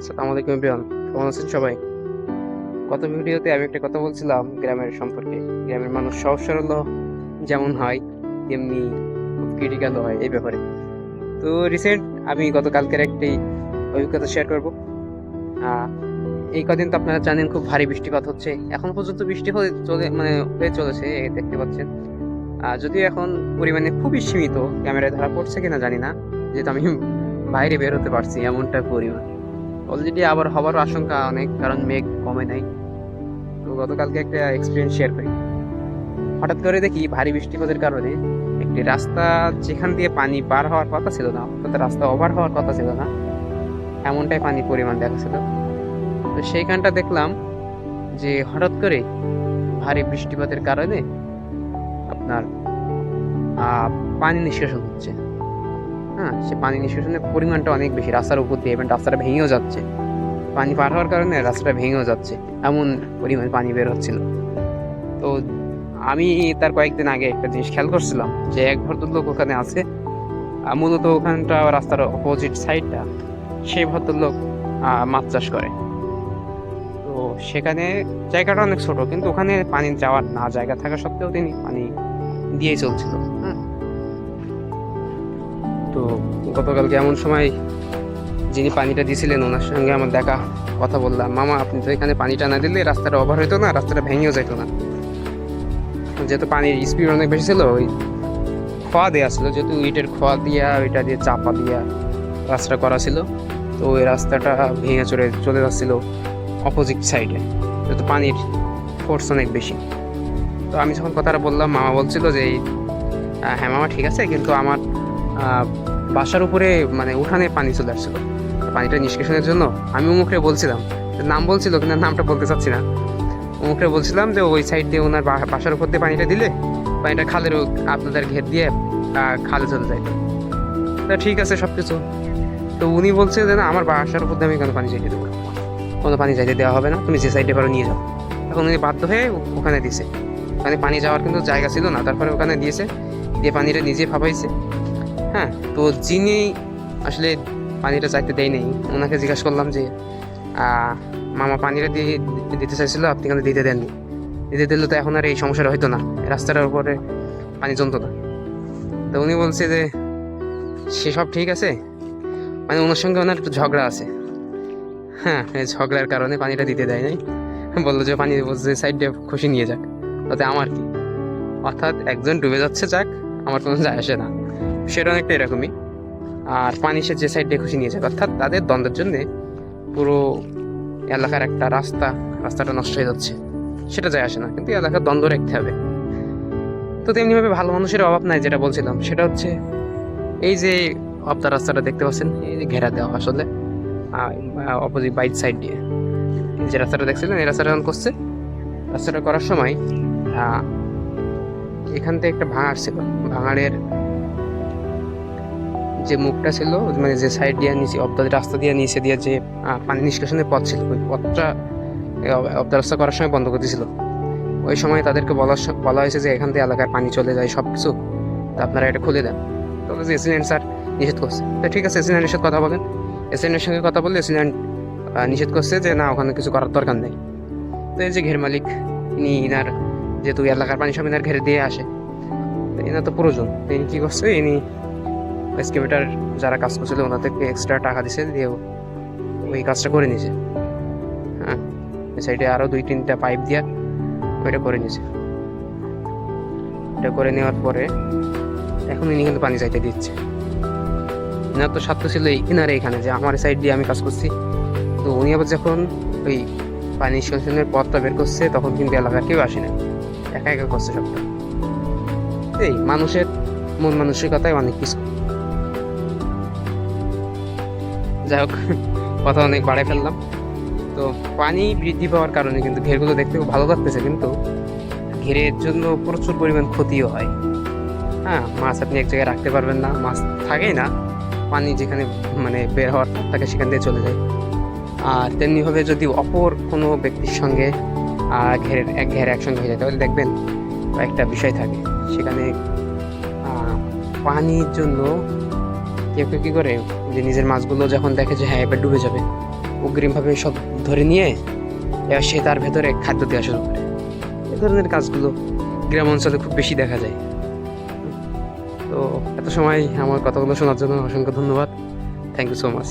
আসসালামু আলাইকুম বিয়ান কেমন আছেন সবাই? গত ভিডিওতে আমি একটা কথা বলছিলাম গ্রামের সম্পর্কে। গ্রামের মানুষ সহজ সরল যেমন হয়, তেমনি ক্রিটিক্যাল হয় এই ব্যাপারে। তো রিসেন্ট আমি গতকালকের একটি অভিজ্ঞতা শেয়ার করব। এই কদিন তো আপনারা জানেন খুব ভারী বৃষ্টিপাত হচ্ছে। এখন পর্যন্ত বৃষ্টি হয়ে চলে মানে হয়ে চলেছে দেখতে পাচ্ছেন। যদিও এখন পরিমাণে খুবই সীমিত, ক্যামেরায় ধরা পড়ছে কিনা জানি না। যেহেতু আমি বাইরে বের হতে পারছি, এমনটা পরিমাণ। অলরেডি আবার হবার আশঙ্কা অনেক, কারণ মেঘ কমে নাই। তো গতকালকে একটা এক্সপিরিয়েন্স শেয়ার করি। হঠাৎ করে দেখি ভারী বৃষ্টিপাতের কারণে একটি রাস্তা যেখান দিয়ে পানি পার হওয়ার কথা ছিল না, অর্থাৎ রাস্তা ওভার হওয়ার কথা ছিল না, এমনটাই পানির পরিমাণ দেখাচ্ছিল তো সেইখানটা দেখলাম যে হঠাৎ করে ভারী বৃষ্টিপাতের কারণে আপনার পানি নিষ্কাশন হচ্ছে। হ্যাঁ সে পানি নিষ্কাশনের পরিমাণটা অনেক বেশি। রাস্তার উপর দিয়ে এবং রাস্তাটা ভেঙেও যাচ্ছে। পানি পার হওয়ার কারণে রাস্তাটা ভেঙেও যাচ্ছে। এমন পরিমাণ পানি বের হচ্ছিল। তো আমি তার কয়েকদিন আগে একটা জিনিস খেয়াল করছিলাম যে এক ভদ্রলোক ওখানে আছে। মূলত ওখানটা রাস্তার অপোজিট সাইডটা সেই ভদ্রলোক মাছ চাষ করে। তো সেখানে জায়গাটা অনেক ছোট, কিন্তু ওখানে পানি যাওয়ার না জায়গা থাকা সত্ত্বেও তিনি পানি দিয়েই চলছিল। হ্যাঁ তো গতকালকে এমন সময় যিনি পানিটা দিয়েছিলেন ওনার সঙ্গে আমার দেখা, কথা বললাম। মামা, আপনি তো এখানে পানিটা না দিলে রাস্তাটা ওভার হতো না, রাস্তাটা ভেঙেও যেত না। যেহেতু পানির স্পিড অনেক বেশি ছিল, ওই খোয়া দেওয়া ছিল, যেহেতু ইটের খোয়া দিয়া, ওইটা দিয়ে চাপা দিয়া রাস্তা করা ছিল, তো ওই রাস্তাটা ভেঙে চলে চলে যাচ্ছিল অপোজিট সাইডে যেহেতু পানির ফোর্স অনেক বেশি। তো আমি যখন কথাটা বললাম, মামা বলছিল যে হ্যাঁ মামা, ঠিক আছে, কিন্তু আমার বাসার উপরে মানে উঠানে পানি চলে আসছিল। পানিটা নিষ্কাশনের জন্য আমি মুখে বলছিলাম নাম বলছিল কিন্তু নামটা বলতে চাচ্ছি না। মুখে বলছিলাম যে ওই সাইড দিয়ে ওনার বাসার উপর দিয়ে পানিটা দিলে পানিটা খালের আপনাদের ঘের দিয়ে খালে চলে যায়। তা ঠিক আছে সব কিছু তো উনি বলছে যে না, আমার বাসার উপর দিয়ে আমি কেন পানি চাইতে দেবো কোনো পানি চাইতে দেওয়া হবে না, তুমি যে সাইডে পারো নিয়ে যাও। এখন উনি বাধ্য হয়ে ওখানে দিছে। ওখানে পানি যাওয়ার কিন্তু জায়গা ছিল না, তারপরে ওখানে দিয়েছে, দিয়ে পানিটা নিজে ফাপাইছে। হ্যাঁ তো যিনি আসলে পানিটা চাইতে দেয় নেই, ওনাকে জিজ্ঞাসা করলাম যে মামা পানিটা দিয়ে দিতে চাইছিল, আপনি কেন দিতে দেননি। দিতে দিলে তো এখন আর এই সমস্যাটা হইতো না, রাস্তাটার উপরে পানি জমতো না। তো উনি বলছে যে সেসব ঠিক আছে মানে ওনার সঙ্গে ওনার একটু ঝগড়া আছে। হ্যাঁ এই ঝগড়ার কারণে পানিটা দিতে দেয় নাই। বলল যে, পানি বলছে সাইড দিয়ে খুশি নিয়ে যাক, তাতে আমার কি? অর্থাৎ একজন ডুবে যাচ্ছে যাক, আমার কোনো যায় আসে না। সেটা অনেকটা এরকমই। আর পানি সে যে সাইড দিয়ে খুশি নিয়ে অর্থাৎ তাদের দ্বন্দ্বের জন্য পুরো এলাকার একটা রাস্তা, রাস্তাটা নষ্ট হয়ে যাচ্ছে। সেটা যায় আসে না, কিন্তু এলাকার দ্বন্দ্ব রাখতে হবে। তো তেমনিভাবে ভালো মানুষের অভাব নাই যেটা বলছিলাম, সেটা হচ্ছে এই যে আপনার রাস্তাটা দেখতে পাচ্ছেন, এই যে ঘেরা দেওয়া আসলে অপোজিট বাইট সাইড দিয়ে। যে রাস্তাটা দেখছিলেন, এই রাস্তাটা যখন করছে। রাস্তাটা করার সময় এখান থেকে একটা ভাঙাড় ছিল ভাঙাড়ের যে মুখটা ছিল মানে যে সাইড দিয়ে নিচে অবদা রাস্তা দিয়ে নিচে দিয়ে যে পানি নিষ্কাশনের পথ ছিল, ওই পথটা অবদা রাস্তা করার সময় বন্ধ করে দিয়েছিল। ওই সময় তাদেরকে বলা বলা হয়েছে যে এখান থেকে এলাকায় পানি চলে যায় সব কিছু তা আপনারা এটা খুলে দেন। তো যে এসিডেন্ট স্যার, নিষেধ করছে। তো ঠিক আছে এসিডেন্টের সাথে কথা বলেন। এসিডেন্টের সঙ্গে কথা বললে এসিডেন্ট নিষেধ করছে যে, না, ওখানে কিছু করার দরকার নেই। তো এই যে ঘের মালিক, ইনি ইনার যেহেতু এলাকার পানি সব ইনার ঘেরে দিয়ে আসে এনার তো প্রয়োজন। তো ইনি কী করছে, ইনি এক্সকেভেটার যারা কাজ করছিল, ওনাদেরকে এক্সট্রা টাকা দিছে, দিয়ে ওই কাজটা করে নিয়েছে। হ্যাঁ সাইডে আরও দুই তিনটা পাইপ দিয়া ওইটা করে নিয়েছে। এটা করে নেওয়ার পরে এখন ইনি কিন্তু পানি চাইতে দিচ্ছে। এনার তো স্বার্থ ছিল এই- ইনার এইখানে যে আমার সাইড দিয়ে আমি কাজ করছি। তো উনি আবার যখন ওই পানি নিষ্কাশনের পথটা বের করছে, তখন কিন্তু এলাকার কেউ আসে না। একা একা করছে সবটা। এই মানুষের মন মানসিকতায় অনেক কিছু। যাই হোক, কথা অনেক বাড়াই ফেললাম। তো পানি বৃদ্ধি পাওয়ার কারণে কিন্তু ঘেরগুলো দেখতে খুব ভালো লাগতেছে, কিন্তু ঘেরের জন্য প্রচুর পরিমাণ ক্ষতিও হয়। হ্যাঁ মাছ আপনি এক জায়গায় রাখতে পারবেন না, মাছ থাকেই না। পানি যেখানে মানে বের হওয়ার থাকে সেখান দিয়ে চলে যায়। আর তেমনিভাবে যদি অপর কোনো ব্যক্তির সঙ্গে ঘেরের এক ঘেরে একসঙ্গে হয়ে যায়, তাহলে দেখবেন একটা বিষয় থাকে। সেখানে পানির জন্য কেউ কেউ কী করে যে নিজের মাছগুলো যখন দেখে যে হ্যাঁ এবার ডুবে যাবে, অগ্রিমভাবে সব ধরে নিয়ে এবার সে তার ভেতরে খাদ্য দেওয়া শুরু করে। এ ধরনের কাজগুলো গ্রাম অঞ্চলে খুব বেশি দেখা যায়। তো এত সময় আমার কথাগুলো শোনার জন্য অসংখ্য ধন্যবাদ। Thank you so much